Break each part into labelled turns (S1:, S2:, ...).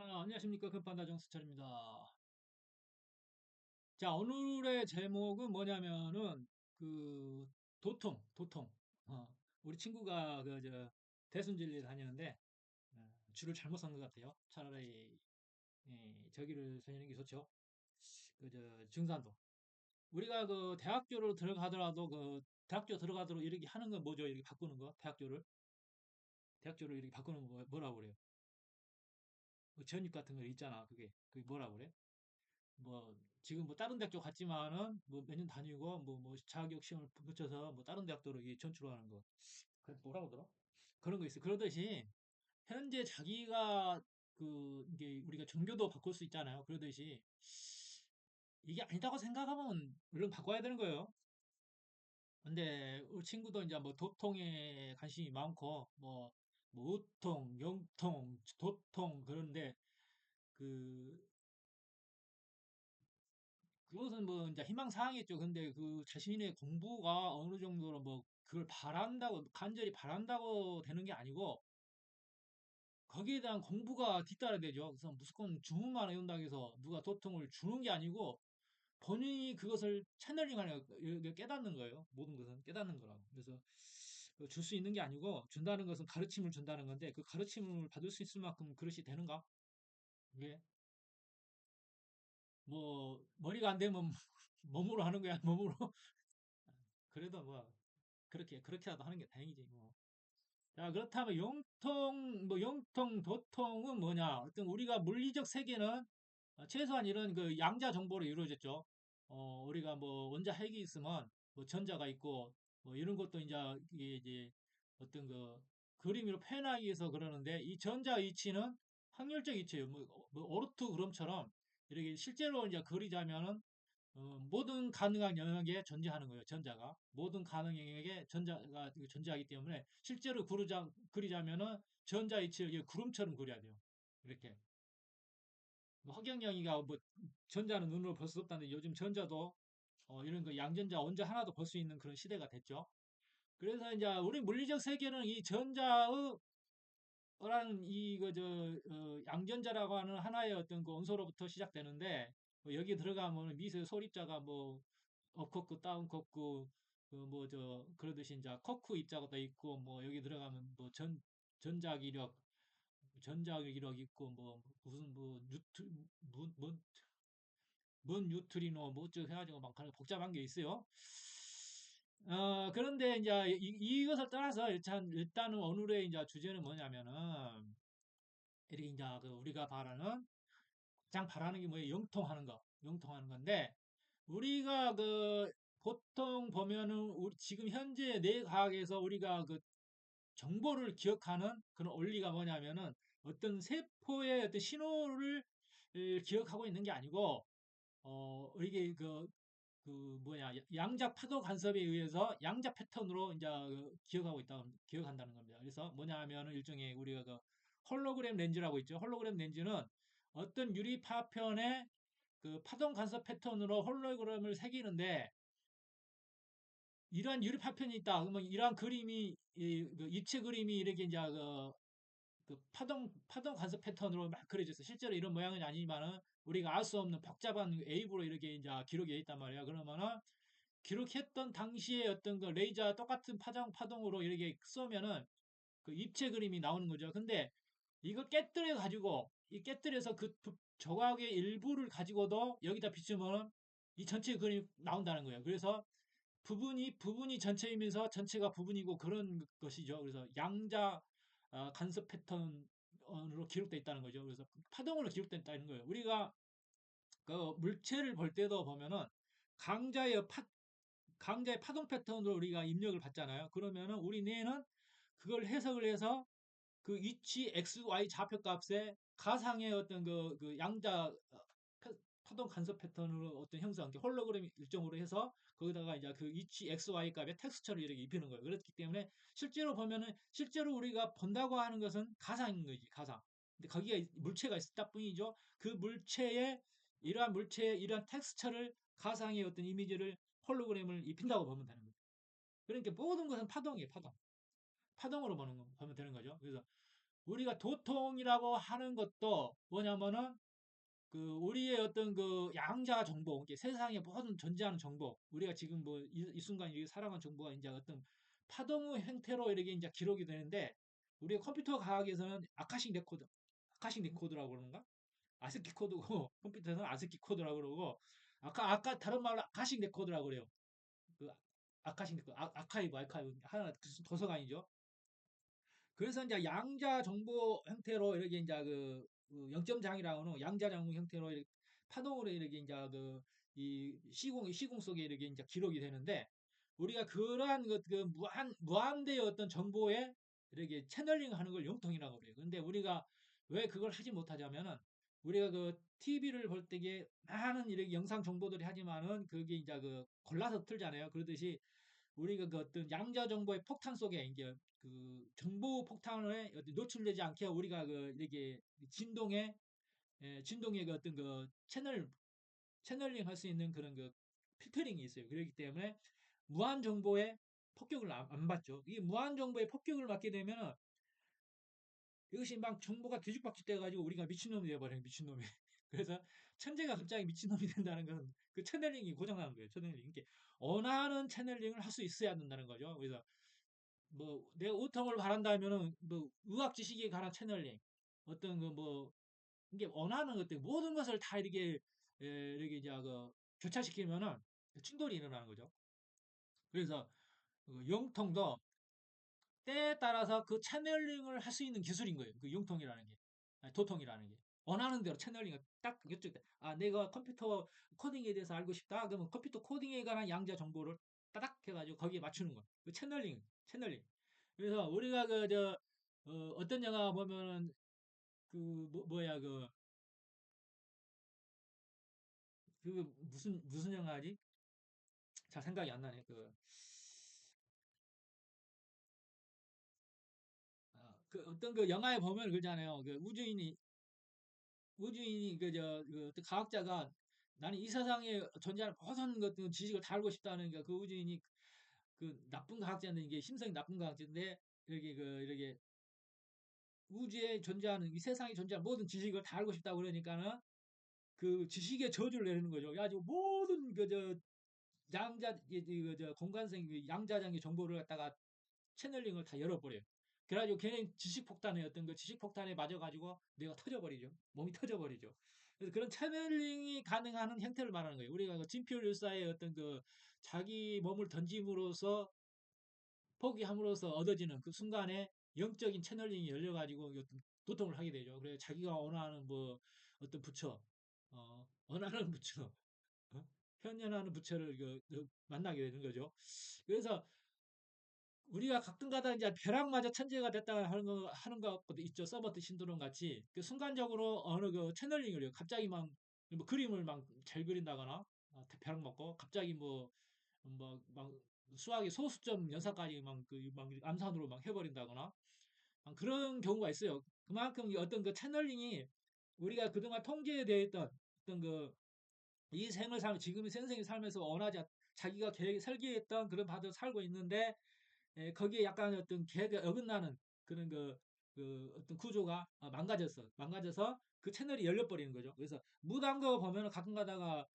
S1: 자, 안녕하십니까. 급반다 정수철입니다. 자, 오늘의 제목은 뭐냐면은, 그, 도통, 도통. 어, 우리 친구가 그, 저, 대순진리 다니는데, 어, 줄을 잘못 선것 같아요. 차라리, 예, 저기를 다니는 게 좋죠. 그, 저, 증산도. 우리가 그, 대학교를 들어가더라도 그, 대학교 들어가도록 이렇게 하는 건 뭐죠? 이렇게 바꾸는 거? 대학교를? 대학교를 이렇게 바꾸는 거 뭐라고 그래요? 뭐 전입 같은 거 있잖아. 그게, 그게 뭐라고 그래? 뭐 지금 뭐 다른 대학교 갔지만은 뭐 몇 년 다니고 뭐 뭐 자격 시험을 붙여서 뭐 다른 대학도로 이 전출하는 거. 그 뭐라고 하더라? 그런 거 있어. 그러듯이 현재 자기가 그 이게 우리가 종교도 바꿀 수 있잖아요. 그러듯이 이게 아니다고 생각하면 물론 바꿔야 되는 거예요. 근데 우리 친구도 이제 뭐 도통에 관심이 많고 뭐 뭐 우통, 영통, 도통 그런데 그 그것은 뭐 이제 희망 사항이겠죠. 근데 그 자신의 공부가 어느 정도로 뭐 그걸 바란다고, 간절히 바란다고 되는 게 아니고 거기에 대한 공부가 뒤따라야 되죠. 그래서 무조건 주문만 외운다고 해서 누가 도통을 주는 게 아니고 본인이 그것을 채널링하는 거, 깨닫는 거예요. 모든 것은 깨닫는 거라고. 그래서 줄 수 있는 게 아니고 준다는 것은 가르침을 준다는 건데 그 가르침을 받을 수 있을 만큼 그릇이 되는가? 이게 뭐 머리가 안 되면 몸으로 하는 거야. 몸으로. 그래도 뭐 그렇게 그렇게라도 하는 게 다행이지 뭐. 자 그렇다면 영통 뭐 영통 도통은 뭐냐? 어떤 우리가 물리적 세계는 어, 최소한 이런 그 양자 정보로 이루어졌죠. 어 우리가 뭐 원자 핵이 있으면 뭐 전자가 있고 뭐 이런 것도 이제 이게 이제 어떤 그 그림으로 표현하기 위해서 그러는데 이 전자 위치는 확률적 위치예요. 뭐, 뭐 오르트 그럼처럼 이렇게 실제로 이제 그리자면은 어, 모든 가능한 영역에 존재하는 거예요. 전자가 모든 가능 영역에 전자가 존재하기 때문에 실제로 그리자, 그리자면은 전자 위치를 구름처럼 그려야 돼요. 이렇게 뭐 허경영이가 뭐 전자는 눈으로 볼 수 없다는데 요즘 전자도 어, 이런 그 양전자, 원자 하나도 볼 수 있는 그런 시대가 됐죠. 그래서 이제 우리 물리적 세계는 이 전자의 라는 이거 저 어, 양전자라고 하는 하나의 어떤 그 원소로부터 시작되는데 뭐 여기 들어가면 미세 소립자가 뭐 업코크 다운코크 그 뭐 저 그러듯이 이제 코크 입자가 또 있고 뭐 여기 들어가면 뭐 전 전자기력 전자기력 있고 뭐 무슨 뭐 뉴트 뭐 뭐 뭔 뉴트리노 뭐 어쩌고 해가지고 막 복잡한 게 있어요. 어 그런데 이제 이, 이것을 떠나서 일단 일단은 오늘의 이제 주제는 뭐냐면은 이렇게 이제 그 우리가 바라는 가장 바라는 게 뭐예요? 영통하는 거, 영통하는 건데 우리가 그 보통 보면은 우리 지금 현재 내 과학에서 우리가 그 정보를 기억하는 그런 원리가 뭐냐면은 어떤 세포의 어떤 신호를 기억하고 있는 게 아니고 어 이게 그 그 뭐냐 양자 파도 간섭에 의해서 양자 패턴으로 이제 그 기억하고 있다 기억한다는 겁니다. 그래서 뭐냐 하면은 일종의 우리가 그 홀로그램 렌즈라고 있죠. 홀로그램 렌즈는 어떤 유리 파편에 그 파동 간섭 패턴으로 홀로그램을 새기는데 이러한 유리 파편이 있다. 그러면 이러한 그림이 이, 그 입체 그림이 이렇게 이제 그, 그 파동 파동 간섭 패턴으로 막 그려졌어. 실제로 이런 모양은 아니지만은 우리가 알 수 없는 복잡한 웨이브로 이렇게 이제 기록이 돼 있단 말이야. 그러면은 기록했던 당시에 어떤 그 레이저 똑같은 파장 파동으로 이렇게 쏘면은 그 입체 그림이 나오는 거죠. 근데 이거 깨뜨려 가지고 이 깨뜨려서 그 조각의 일부를 가지고도 여기다 비추면 이 전체 그림이 나온다는 거예요. 그래서 부분이 부분이 전체이면서 전체가 부분이고 그런 것이죠. 그래서 양자 어, 간섭 패턴으로 기록되어 있다는 거죠. 그래서 파동으로 기록되어 있다는 거예요. 우리가 그 물체를 볼 때도 보면은 강자의 파 강자의 파동 패턴으로 우리가 입력을 받잖아요. 그러면은 우리 뇌는 그걸 해석을 해서 그 위치 x, y 좌표 값에 가상의 어떤 그, 그 양자 어, 파동 간섭 패턴으로 어떤 형성, 홀로그램 일정으로 해서 거기다가 이제 그 위치 x, y 값에 텍스처를 이렇게 입히는 거예요. 그렇기 때문에 실제로 보면은 실제로 우리가 본다고 하는 것은 가상인 거지, 가상. 근데 거기가 물체가 있다 뿐이죠. 그 물체에 이러한 물체에 이러한 텍스처를 가상의 어떤 이미지를 홀로그램을 입힌다고 보면 되는 거예요. 그러니까 모든 것은 파동이에요, 파동. 파동으로 보는 거, 보면 되는 거죠. 그래서 우리가 도통이라고 하는 것도 뭐냐면은 그 우리의 어떤 그 양자 정보, 세상에 모든 존재하는 정보, 우리가 지금 뭐이 순간 이 살아가는 정보가 이제 어떤 파동의 형태로 이렇게 이제 기록이 되는데 우리가 컴퓨터 과학에서는 아카식 레코드, 아카식 레코드라고 그러는가? 아스키 코드고 컴퓨터에서는 아스키 코드라고 그러고 아까 아까 다른 말로 아카식 레코드라고 그래요. 그 아카식 레코드, 아, 아카이브, 아카이브 하나 그 도서관이죠. 그래서 이제 양자 정보 형태로 이렇게 이제 그, 그 영점장이라고 하는 양자 정보 형태로 이렇게 파동으로 이렇게 이제 그 이 시공 시공 속에 이렇게 이제 기록이 되는데 우리가 그러한 그, 그 무한 무한대의 어떤 정보에 이렇게 채널링 하는 걸 영통이라고 그래요. 근데 우리가 왜 그걸 하지 못하자면은 우리가 그 TV를 볼 때에 많은 이렇게 영상 정보들이 하지만은 그게 이제 그 골라서 틀잖아요. 그러듯이 우리가 그 어떤 양자 정보의 폭탄 속에 이제 그 정보 폭탄에 노출되지 않게 우리가 그 이렇게 진동의 예, 진동의 그 어떤 그 채널 채널링 할 수 있는 그런 그 필터링이 있어요. 그렇기 때문에 무한 정보의 폭격을 안, 안 받죠. 이 무한 정보의 폭격을 받게 되면은 이것이 막 정보가 뒤죽박죽 돼가지고 우리가 미친놈이 되어버려요. 미친놈이. 그래서 천재가 갑자기 미친놈이 된다는 것은 그 채널링이 고장나는 거예요. 채널링. 이게 원하는 채널링을 할 수 있어야 된다는 거죠. 그래서 뭐 내가 우통을 바란다면은 뭐 의학 지식에 관한 채널링 어떤 그 뭐 이게 원하는 것들 모든 것을 다 이렇게 에, 이렇게 이제 그 교차시키면은 충돌이 일어나는 거죠. 그래서 그 영통도 때에 따라서 그 채널링을 할 수 있는 기술인 거예요. 그 융통이라는 게. 도통이라는 게. 원하는 대로 채널링을 딱 이쪽 때, 아, 내가 컴퓨터 코딩에 대해서 알고 싶다. 그러면 컴퓨터 코딩에 관한 양자 정보를 따닥 해가지고 거기에 맞추는 거. 그 채널링, 채널링. 그래서 우리가 그, 저, 어, 떤 영화 보면은 그, 뭐, 뭐야, 그, 그 무슨, 무슨 영화지? 잘 생각이 안 나네. 그, 어, 그 어떤 그 영화에 보면 그러잖아요. 그 우주인이 우주인이 그저 그 어떤 과학자가 나는 이 세상에 존재하는 모든 것들 지식을 다 알고 싶다는 그 우주인이 그 나쁜 과학자인데 이게 심성이 나쁜 과학자인데 이렇게 그 이렇게 우주에 존재하는 이 세상에 존재하는 모든 지식을 다 알고 싶다고 그러니까는 그 지식의 저주를 내리는 거죠. 그래가지고 모든 그저 양자 그저 공간성 그 양자장의 정보를 갖다가 채널링을 다 열어버려요. 그래가지고 걔네 지식폭탄에 어떤 그 지식폭탄에 맞아가지고 뇌가 터져버리죠. 몸이 터져버리죠. 그래서 그런 채널링이 가능한 형태를 말하는 거예요. 우리가 그 진피올 율사의 어떤 그 자기 몸을 던짐으로써 포기함으로써 얻어지는 그 순간에 영적인 채널링이 열려가지고 어떤 도통을 하게 되죠. 그래서 자기가 원하는 뭐 어떤 부처, 어, 원하는 부처, 어? 현현하는 부처를 그, 그 만나게 되는 거죠. 그래서 우리가 가끔가다 이제 벼락마저 천재가 됐다 하는 거 하는 거 있죠. 서버트 신드롬 같이 그 순간적으로 어느 그 채널링을. 갑자기 막 뭐 그림을 막 잘 그린다거나 어, 벼락 맞고 갑자기 뭐 뭐 막 수학의 소수점 연산까지 막 그막 암산으로 막 해버린다거나 막 그런 경우가 있어요. 그만큼 이 어떤 그 채널링이 우리가 그동안 통제되어 있던 어떤 그 이 생을 살 지금 의 생생의 삶에서 원하지 않- 자기가 계획 설계했던 그런 바대로 살고 있는데 예, 거기에 약간 어떤 계획에 어긋나는 그런 그, 그 어떤 구조가 아, 망가졌어. 망가져서 그 채널이 열려버리는 거죠. 그래서 무단 거 보면은 가끔 가다가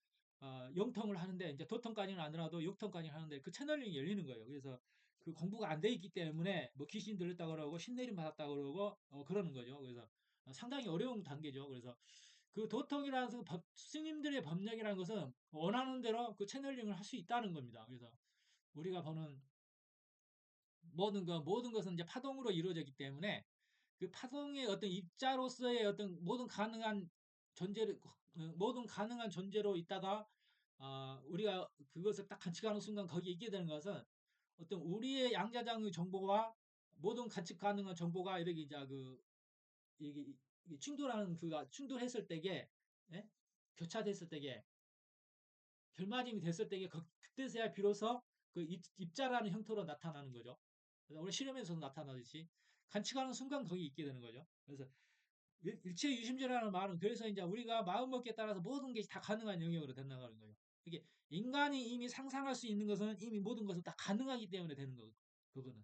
S1: 어, 0통을 하는데 이제 도통까지는 아니라도 6통까지 하는데 그 채널링이 열리는 거예요. 그래서 그 공부가 안 돼 있기 때문에 뭐 귀신 들렸다 그러고 신내림 받았다 그러고 어, 그러는 거죠. 그래서 어, 상당히 어려운 단계죠. 그래서 그 도통이라는 그 법, 스님들의 법령이라는 것은 원하는 대로 그 채널링을 할 수 있다는 겁니다. 그래서 우리가 보는 모든 것, 모든 것은 이제 파동으로 이루어졌기 때문에 그 파동의 어떤 입자로서의 어떤 모든 가능한 존재를, 어, 모든 가능한 존재로 있다가, 아, 우리가 그것을 딱 관측하는 순간 거기에 있게 되는 것은 어떤 우리의 양자장의 정보와 모든 관측 가능한 정보가 이렇게 이제 그, 이게, 이게 충돌하는 그가 충돌했을 때에, 예? 교차됐을 때에, 결맞음이 됐을 그- 그때서야 비로소 그 입, 입자라는 형태로 나타나는 거죠. 우리 실험에서도 나타나듯이 관측하는 순간 거기 있게 되는 거죠. 그래서 일- 일체 유심죄라는 말은 그래서 이제 우리가 마음먹기에 따라서 모든 것이 다 가능한 영역으로 된다는 거예요. 이게 인간이 이미 상상할 수 있는 것은 이미 모든 것은 다 가능하기 때문에 되는 거 그거는.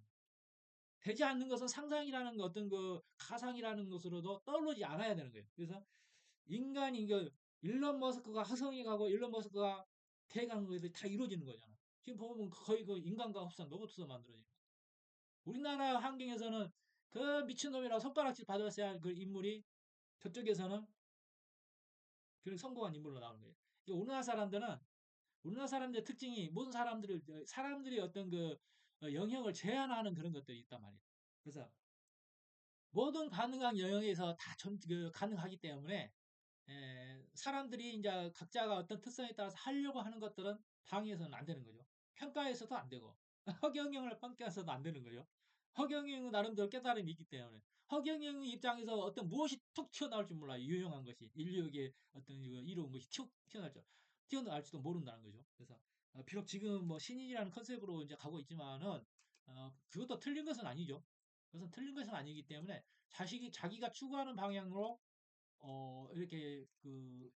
S1: 되지 않는 것은 상상이라는 거, 어떤 그 가상이라는 것으로도 떠오르지 않아야 되는 거예요. 그래서 인간이 그 일론 머스크가 화성에 가고 일론 머스크가 것들이 다 이루어지는 거잖아. 지금 보면 거의 그 인간과 합성 로봇으로 거야. 우리나라 환경에서는 그 미친놈이라고 손가락질 받았어야 할 그 인물이 저쪽에서는 그런 성공한 인물로 나오는 거예요. 이 우리나라 사람들은 우리나라 사람들의 특징이 모든 사람들을 사람들이 어떤 그 어, 영역을 제한하는 그런 것들이 있단 말이에요. 그래서 모든 가능한 영역에서 다 전, 그, 가능하기 때문에 에, 사람들이 이제 각자가 어떤 특성에 따라서 하려고 하는 것들은 방해해서는 안 되는 거죠. 평가에서도 안 되고 허경영을 평가해서도 안 되는 거죠. 허경영은 나름대로 깨달음이 있기 때문에 허경영 입장에서 어떤 무엇이 툭 튀어나올 줄 몰라요. 유용한 것이 인류에게 어떤 이로운 것이 툭 튀어나올죠. 튀어나올지도 모른다는 거죠. 그래서 어, 비록 지금 뭐 신인이라는 컨셉으로 이제 가고 있지만은 어, 그것도 틀린 것은 아니죠. 그것은 틀린 것은 아니기 때문에 자식이 자기가 추구하는 방향으로 어, 이렇게 그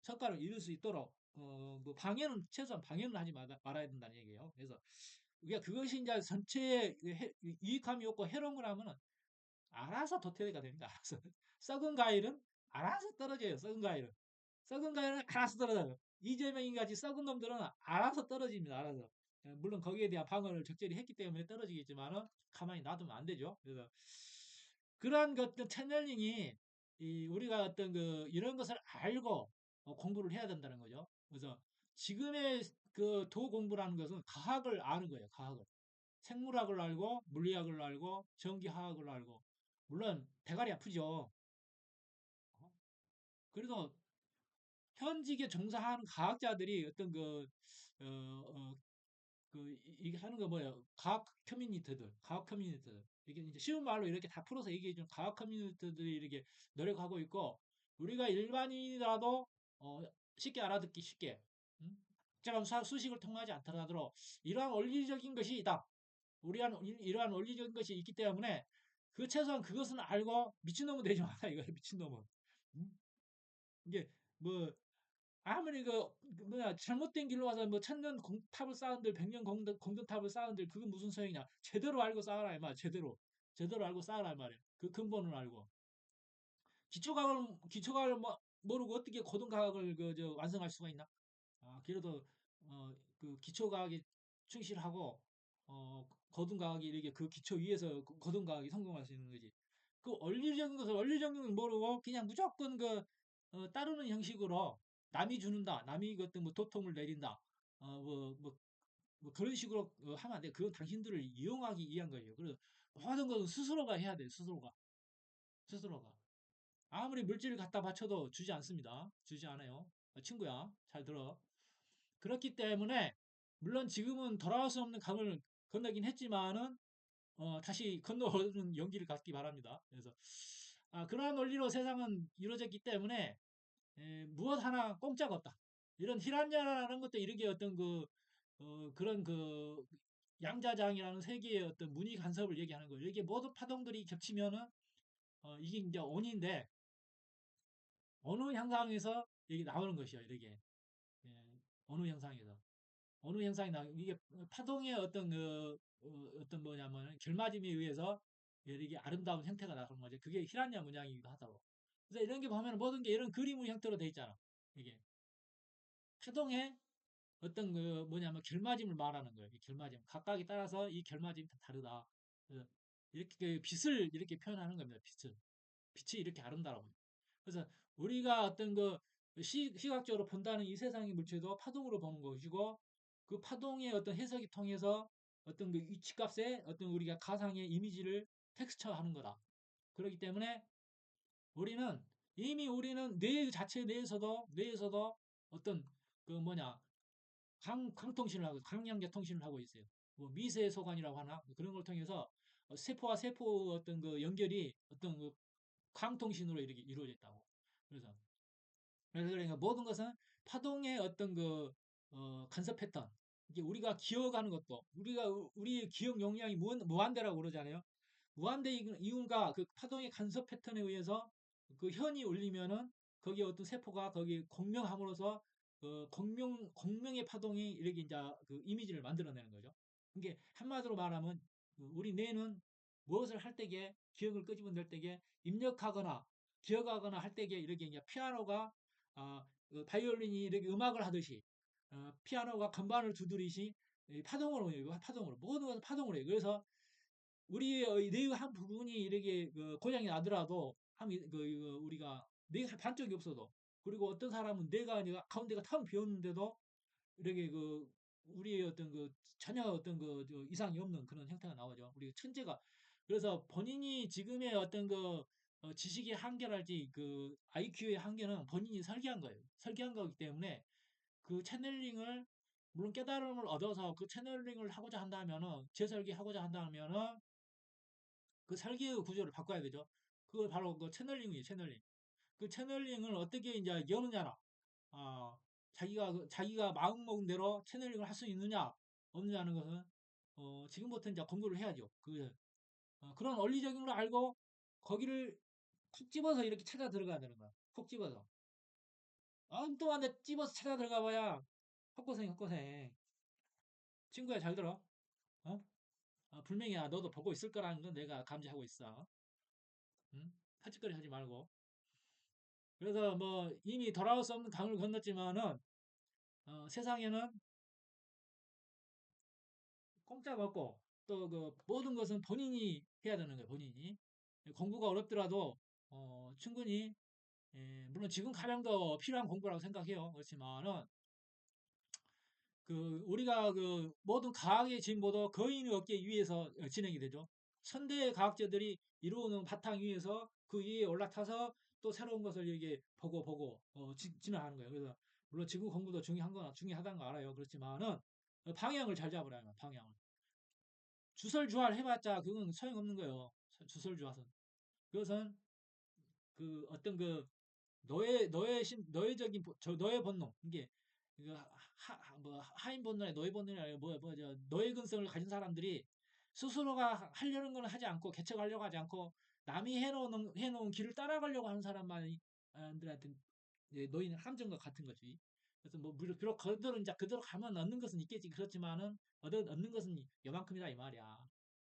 S1: 성과를 이룰 수 있도록 어, 뭐 방해는 최소한 방해는 하지 마, 말아야 된다는 얘기예요. 그래서 그러니까 그것이 이제 전체에 유익함이 없고 해로운 거라면은 알아서 도태가 됩니다. 알아서 썩은 과일은 알아서 떨어져요. 썩은 과일은 썩은 과일은 알아서 떨어져요. 이재명이 같이 썩은 놈들은 알아서 떨어집니다. 알아서 예, 물론 거기에 대한 방어를 적절히 했기 때문에 떨어지겠지만은 가만히 놔두면 안 되죠. 그래서 그러한 것 채널링이 이 우리가 어떤 그 이런 것을 알고 어, 공부를 해야 된다는 거죠. 그래서 지금의 그 도 공부라는 것은 과학을 아는 거예요. 과학을. 생물학을 알고 물리학을 알고 전기화학을 알고 물론 대가리 아프죠. 어? 그래도 현직에 종사하는 과학자들이 어떤 그, 어, 어, 그, 이게 하는 거 뭐예요? 과학 커뮤니티들, 과학 커뮤니티들. 이게 이제 쉬운 말로 이렇게 다 풀어서 얘기해 준 과학 커뮤니티들이 이렇게 노력하고 있고, 우리가 일반인이라도, 어, 쉽게 알아듣기 쉽게, 음? 제가 수식을 통하지 않더라도, 이러한 원리적인 것이 있다. 우리한, 이러한 원리적인 것이 있기 때문에, 그 최소한 그것은 알고 미친놈은 되지 마라, 이거 미친놈은. 음? 이게, 뭐, 아무리 그, 그 뭐야 잘못된 길로 와서 뭐 천년 탑을 쌓은들 백년 공든, 공든탑을 쌓은들 그건 무슨 소용이냐 제대로 알고 쌓아라 이 말. 제대로 제대로 알고 쌓아라 이 말이야. 그 근본을 알고 기초과학을 기초과학을 뭐 모르고 어떻게 고등과학을 그 저 완성할 수가 있나? 아, 그래도 어, 그 기초 과학에 충실하고 어, 고등과학이 이렇게 그 기초 위에서 그 고등과학이 성공할 수 있는 거지. 그 원리적인 것을 원리적인 걸 모르고 그냥 무조건 그 어, 따르는 형식으로 남이 주는다. 남이 그것도 뭐 도통을 내린다. 어, 뭐, 뭐, 뭐 그런 식으로 어, 하면 안 돼. 그건 당신들을 이용하기 위한 거예요. 그래서 모든 것은 스스로가 해야 돼. 스스로가. 스스로가. 아무리 물질을 갖다 바쳐도 주지 않습니다. 주지 않아요. 어, 친구야, 잘 들어. 그렇기 때문에 물론 지금은 돌아올 수 없는 강을 건너긴 했지만은 어, 다시 건너오는 용기를 갖기 바랍니다. 그래서 아, 그러한 원리로 세상은 이루어졌기 때문에 에, 무엇 하나 공짜가 없다. 이런 히란야라는 것도 이렇게 어떤 그, 어, 그런 그 양자장이라는 세계의 어떤 무늬 간섭을 얘기하는 거예요. 이게 모든 파동들이 겹치면은, 어, 이게 이제 온인데, 어느 현상에서 이게 나오는 것이요. 이렇게. 예, 어느 현상에서. 어느 현상이 나, 이게 파동의 어떤 그, 어, 떤 뭐냐면 결맞음에 의해서 이렇게 아름다운 형태가 나오는 거죠. 그게 히란야 문양이기도 하다고. 그래서 이런 게 보면 모든 게 이런 그림의 형태로 돼 있잖아. 이게. 파동의 어떤 그 뭐냐면 결맞음을 말하는 거예요. 이 결맞음. 각각에 따라서 이 결맞음이 다 다르다. 이렇게 그 빛을 이렇게 표현하는 겁니다. 빛을. 빛이 이렇게 아름다워. 그래서 우리가 어떤 그 시, 시각적으로 본다는 이 세상의 물체도 파동으로 보는 것이고 그 파동의 어떤 해석이 통해서 어떤 그 위치값에 어떤 우리가 가상의 이미지를 텍스처 하는 거다. 그렇기 때문에 우리는 이미 우리는 뇌 자체 내에서도 뇌에서도 어떤 그 뭐냐 강, 강통신을 하고 강량계 통신을 하고 있어요. 뭐 미세 소관이라고 하나 그런 걸 통해서 세포와 세포 어떤 그 연결이 어떤 그 강통신으로 이렇게 이루어져 있다고. 그래서 그래서 그러니까 모든 것은 파동의 어떤 그 어, 간섭 패턴 이게 우리가 기억하는 것도 우리가 우리의 기억 용량이 무한, 무한대라고 그러잖아요. 무한대 이윤과 그 파동의 간섭 패턴에 의해서 그 현이 울리면은 거기에 어떤 세포가 거기 공명함으로써 그 공명 공명의 파동이 이렇게 이제 그 이미지를 만들어내는 거죠. 이게 한마디로 말하면 그 우리 뇌는 무엇을 할 때에 기억을 끄집어낼 때에 입력하거나 기억하거나 할 때에 이렇게 이제 피아노가 아, 그 바이올린이 이렇게 음악을 하듯이 어, 피아노가 건반을 두드리시 이 파동으로. 파동으로 모든 것은 파동으로 해요. 그래서 우리의 뇌의 한 부분이 이렇게 그 고장이 나더라도 한 그, 그 우리가 뇌 반쪽이 없어도 그리고 어떤 사람은 뇌가 아니라 가운데가 텅 비었는데도 이렇게 그 우리의 어떤 그 전혀 어떤 그저 이상이 없는 그런 형태가 나오죠. 우리 천재가 그래서 본인이 지금의 어떤 그 어, 지식의 한계랄지 그 IQ의 한계는 본인이 설계한 거예요. 설계한 거기 때문에 그 채널링을 물론 깨달음을 얻어서 그 채널링을 하고자 한다면은 재설계하고자 한다면은 그 설계의 구조를 바꿔야 되죠. 그걸 바로 그 채널링이에요. 채널링. 그 채널링을 어떻게 이제 여느냐나 아, 자기가 그- 자기가 마음 먹은 대로 채널링을 할 수 있느냐 없느냐는 것은 어, 지금부터 이제 공부를 해야죠. 그 어, 그런 원리적인 걸 알고 거기를 콕 집어서 이렇게 찾아 들어가야 되는 거야. 콕 집어서. 엉뚱한데 집어서 찾아 들어가 봐야 헛고생 헛고생. 친구야 잘 들어. 어? 어, 분명히 야, 너도 보고 있을 거라는 건 내가 감지하고 있어. 응? 터치거리 하지 말고. 그래서 뭐 이미 돌아올 수 없는 강을 건넜지만은 어, 세상에는 공짜가 없고 또 그 모든 것은 본인이 해야 되는 거예요. 본인이 공부가 어렵더라도 어, 충분히 예, 물론 지금 가장 더 필요한 공부라고 생각해요. 그렇지만은 그 우리가 그 모든 과학의 진보도 거인의 어깨 위에서 어, 진행이 되죠. 선대 과학자들이 이루어놓은 바탕 위에서 그 위에 올라타서 또 새로운 것을 이게 보고 보고 어, 지- 진행하는 거예요. 그래서 물론 지구 공부도 중요한 거 중요하다는 거 알아요. 그렇지만은 어, 방향을 잘 잡으라 면 방향을 주설주할 해봤자 그건 소용없는 거예요. 주설주할은 그것은 그 어떤 그 너의 너의 심 너의적인 보- 저 너의 본능 이게 이거 하, 뭐 하인 본능이 너의 본능이 아니라 뭐야 뭐저 너의 근성을 가진 사람들이 스스로가 하려는 건 하지 않고 개척하려고 하지 않고 남이 해놓은 해놓은 길을 따라가려고 하는 사람만들한테 놓이는 함정과 같은 거지. 그래서 뭐 비록, 그대로 이제 그대로 가면 얻는 것은 있겠지 그렇지만은 얻어 얻는 것은 요만큼이다 이 말이야.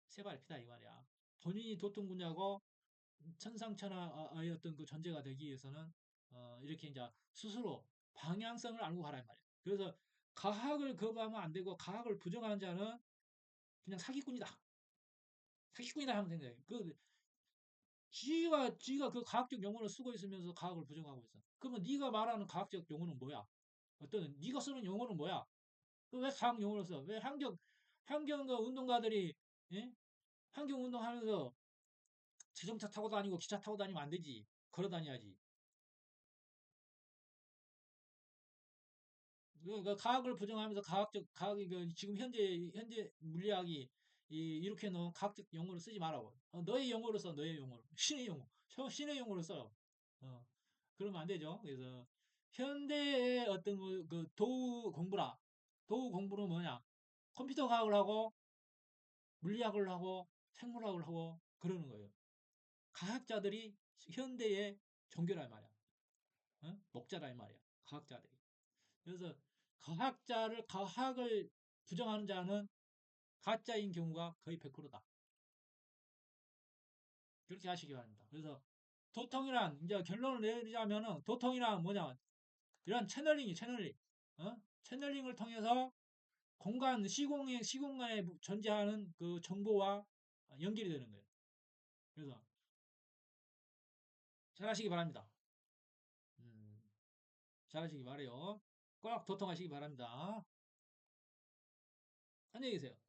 S1: 세발 피다 이 말이야. 본인이 도통군자고 천상천하의 어떤 그 존재가 되기 위해서는 어, 이렇게 이제 스스로 방향성을 알고 이 말이야. 그래서 과학을 거부하면 안 되고 과학을 부정하는 자는 그냥 사기꾼이다. 사기꾼이다 하면 생각해. 그 쥐가 쥐가 그 과학적 용어를 쓰고 있으면서 과학을 부정하고 있어. 그러면 네가 말하는 과학적 용어는 뭐야? 어떤 네가 쓰는 용어는 뭐야? 그왜 과학 용어를 써? 왜 환경 환경 그 운동가들이 예? 환경 운동하면서 자동차 타고 다니고 기차 타고 다니면 안 되지. 걸어 다녀야지. 그, 그 과학을 부정하면서 과학적 과학이 그 지금 현재 현재 물리학이 이, 이렇게 놓은 과학적 용어를 쓰지 말라고. 어, 너의 용어로 써. 너의 용어로. 신의 용어. 저 신의 용어로 써요. 어. 그러면 안 되죠. 그래서 현대의 어떤 그, 그 도우 공부라. 도우 공부는 뭐냐? 컴퓨터 과학을 하고 물리학을 하고 생물학을 하고 그러는 거예요. 과학자들이 현대의 종교란 말이야. 어? 목자란 말이야. 과학자들이. 그래서 과학자를 과학을 부정하는 자는 가짜인 경우가 거의 100%다. 그렇게 하시기 바랍니다. 그래서 도통이란 이제 결론을 내리자면은 도통이란 뭐냐? 이런 채널링이 채널링. 어? 채널링을 통해서 공간 시공의 시공간에 존재하는 그 정보와 연결이 되는 거예요. 그래서 잘하시기 바랍니다. 음, 잘하시기 바래요. 꼭 도통하시기 바랍니다. 안녕히 계세요.